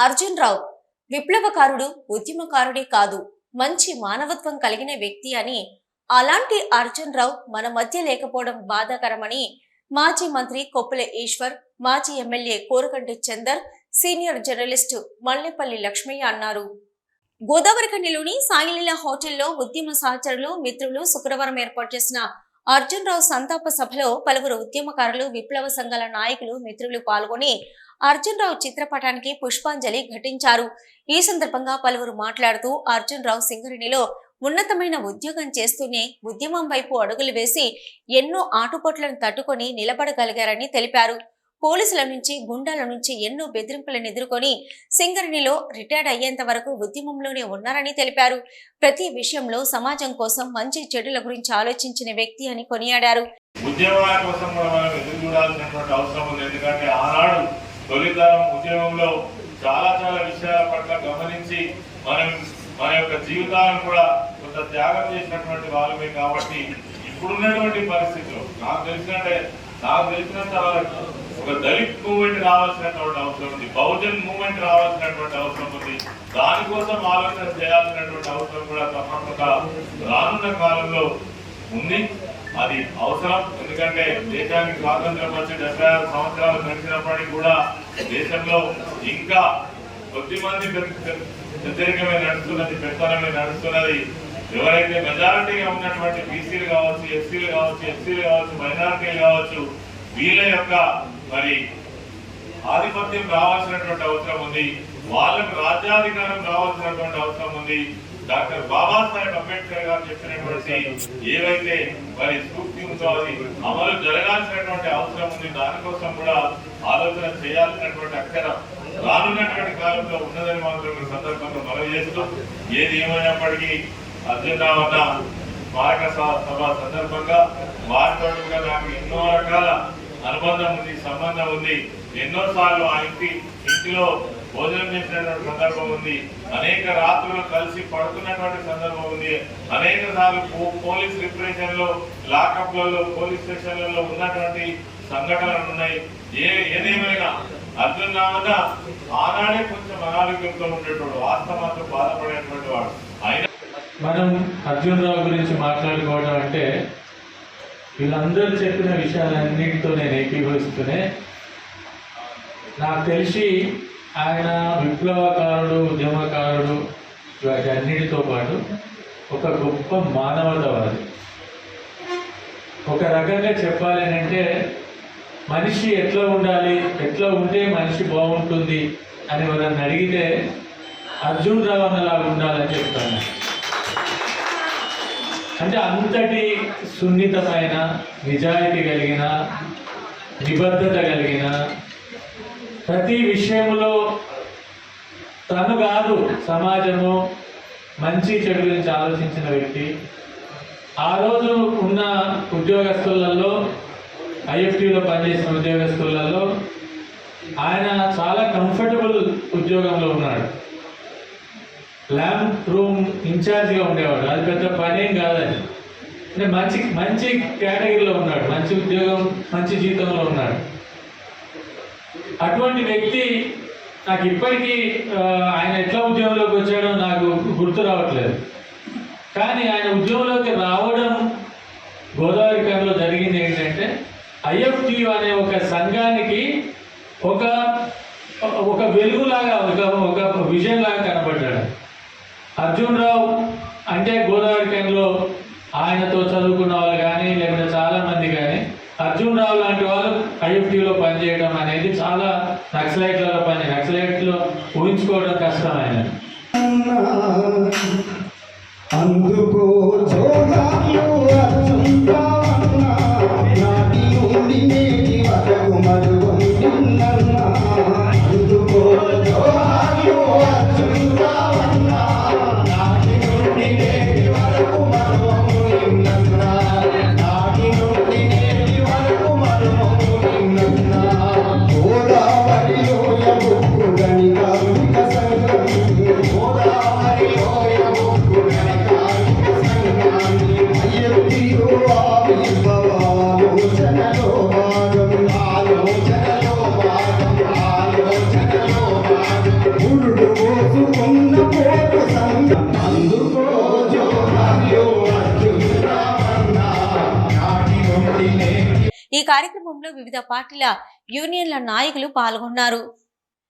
అర్జున్ రావు విప్లవకారుడు ఉద్యమకారుడే కాదు మంచి మానవత్వం కలిగిన వ్యక్తి అని అలాంటి అర్జున్ రావు మన మధ్య లేకపోవడం బాధాకరమని మాజీ మంత్రి కొప్పుల ఈశ్వర్ మాజీ MLA Korukanti Chander senior journalist Mallepalli Laxmaiah అన్నారు. గోదావరిఖండిలోని సాయిలీల హోటల్లో ఉద్యమ సహచరులు మిత్రులు శుక్రవారం ఏర్పాటు చేసిన అర్జున్ రావు సంతాప సభలో పలువురు ఉద్యమకారులు విప్లవ సంఘాల నాయకులు మిత్రులు పాల్గొని అర్జున్ రావు చిత్రపటానికి పుష్పాంజలి ఘటించారు. ఈ సందర్భంగా పలువురు మాట్లాడుతూ అర్జున్ రావు సింగరేణిలో ఉన్నతమైన ఉద్యోగం చేస్తూనే ఉద్యమం వైపు అడుగులు వేసి ఎన్నో ఆటుపోట్లను తట్టుకొని నిలబడగలిగారని తెలిపారు. పోలీసుల నుంచి గుండాల నుంచి ఎన్నో బెదిరింపులను ఎదుర్కొని సింగరేణిలో రిటైర్డ్ అయ్యేంత వరకు ఉద్యమంలోనే ఉన్నారని తెలిపారు. ప్రతి విషయంలో సమాజం కోసం మంచి చెడుల గురించి ఆలోచించిన వ్యక్తి అని కొనియాడారు. ఉద్యోగాల కోసం మనం ఎదురు చూడాల్సినటువంటి అవసరం ఉంది. ఎందుకంటే ఆనాడు తొలితరం ఉద్యమంలో చాలా చాలా విషయాల పట్ల గమనించి మనం మన యొక్క జీవితాలను కూడా కొంత త్యాగం చేసినటువంటి వాళ్ళమే కాబట్టి ఇప్పుడున్నటువంటి పరిస్థితులు నాకు తెలిసినట్టే నాకు తెలిసినంత వరకు ఒక దళిత్ మూవ్మెంట్ రావాల్సినటువంటి అవసరం ఉంది బహుజన్ మూవ్మెంట్ రావాల్సినటువంటి అవసరం ఉంది. దానికోసం ఆలోచన చేయాల్సినటువంటి అవసరం కూడా తప్పకుండా రానున్న కాలంలో ఉంది. అది అవసరం. ఎందుకంటే దేశానికి స్వాతంత్రం వచ్చి డెబ్బై ఆరు సంవత్సరాలు గడిచినప్పటికీ కూడా దేశంలో ఇంకా కొద్ది మంది వ్యతిరేకమే నడుస్తున్నది పెత్తనమే నడుస్తున్నది. ఎవరైతే మెజారిటీగా ఉన్నటువంటి బీసీలు కావచ్చు ఎస్సీలు కావచ్చు ఎస్సీలు కావచ్చు మైనారిటీలు కావచ్చు వీళ్ళ యొక్క మరి ఆధిపత్యం రావాల్సినటువంటి అవసరం ఉంది. వాళ్ళకు రాజ్యాధికారం కావాల్సినటువంటి అవసరం ఉంది. డాక్టర్ బాబాసాహెబ్ అంబేద్కర్ గారు చెప్పినటువంటి ఏవైతే మరి స్ఫూర్తి ఉందో అది అమలు జరగాల్సినటువంటి అవసరం ఉంది. దానికోసం కూడా ఆలోచన చేయాల్సినటువంటి అక్షరం రానున్నటువంటి కాలంలో ఉన్నదని మాత్రం సందర్భంగా మనవి చేస్తూ ఏది ఏమైనప్పటికీ అర్జున్ రావు అన్న స్మారక సభ సందర్భంగా వారితో కూడా నాకు ఎన్నో రకాల అనుబంధం ఉంది సంబంధం ఉంది. ఎన్నో సార్లు ఆ ఇంటి ఇంటిలో భోజనం చేసినటువంటి సందర్భం ఉంది. అనేక రాత్రులు కలిసి పడుతున్నటువంటి సందర్భం ఉంది. అనేక సార్లు పోలీస్ రిప్రెషన్లో లాకప్లలో పోలీస్ స్టేషన్లలో ఉన్నటువంటి సంఘటనలు ఉన్నాయి. ఏ ఏదేమైనా అర్జున్ రావణ ఆనాడే కొంచెం అనారోగ్యంతో ఉండేటోడు వాస్తవాలతో బాధపడేటువంటి వాడు. అయినా మనం అర్జున్ రావు గురించి మాట్లాడుకోవడం అంటే వీళ్ళందరూ చెప్పిన విషయాలన్నింటితో నేను ఏకీభవిస్తూనే నాకు తెలిసి ఆయన విప్లవకారుడు ఉద్యమకారుడు వాటన్నిటితో పాటు ఒక గొప్ప మానవతావాది. ఒక రకంగా చెప్పాలి అంటే మనిషి ఎట్లా ఉండాలి ఎట్లా ఉంటే మనిషి బాగుంటుంది అని వాళ్ళని అడిగితే అర్జున్ రావు అన్నలాగా ఉండాలని చెప్తాను. అంటే అంతటి సున్నితమైన నిజాయితీ కలిగిన నిబద్ధత కలిగిన ప్రతి విషయంలో తను కాదు సమాజము మంచి చెడు గురించి ఆలోచించిన వ్యక్తి. ఆ రోజు ఉన్న ఉద్యోగస్తులలో ఐఎఫ్టీలో పనిచేసిన ఉద్యోగస్తులలో ఆయన చాలా కంఫర్టబుల్ ఉద్యోగంలో ఉన్నాడు. ల్యాంప్ రూమ్ ఇన్ఛార్జ్గా ఉండేవాడు. అది పెద్ద పనేం కాదని అంటే మంచి మంచి కేటగిరీలో ఉన్నాడు. మంచి ఉద్యోగం మంచి జీతంలో ఉన్నాడు. అటువంటి వ్యక్తి నాకు ఇప్పటికీ ఆయన ఎట్లా ఉద్యోగంలోకి వచ్చాడో నాకు గుర్తు రావట్లేదు. కానీ ఆయన ఉద్యోగంలోకి రావడం గోదావరి కర్లో జరిగింది ఏంటంటే ఐఎఫ్టియు అనే ఒక సంఘానికి ఒక ఒక వెలుగులాగా ఒక ఒక విజన్ లాగా కనబడ్డాడు. అర్జున్ రావు అంటే గోదావరి క్యాంలో ఆయనతో చదువుకున్న వాళ్ళు కానీ లేకపోతే చాలామంది కానీ అర్జున్ రావు లాంటి వాళ్ళు ఐఎఫ్టీలో పనిచేయడం అనేది చాలా నక్సలైట్లలో పని నక్సలైట్లో ఊహించుకోవడం కష్టం ఆయన. అందుకో కార్యక్రమంలో వివిధ పార్టీల యూనియన్ల నాయకులు పాల్గొన్నారు.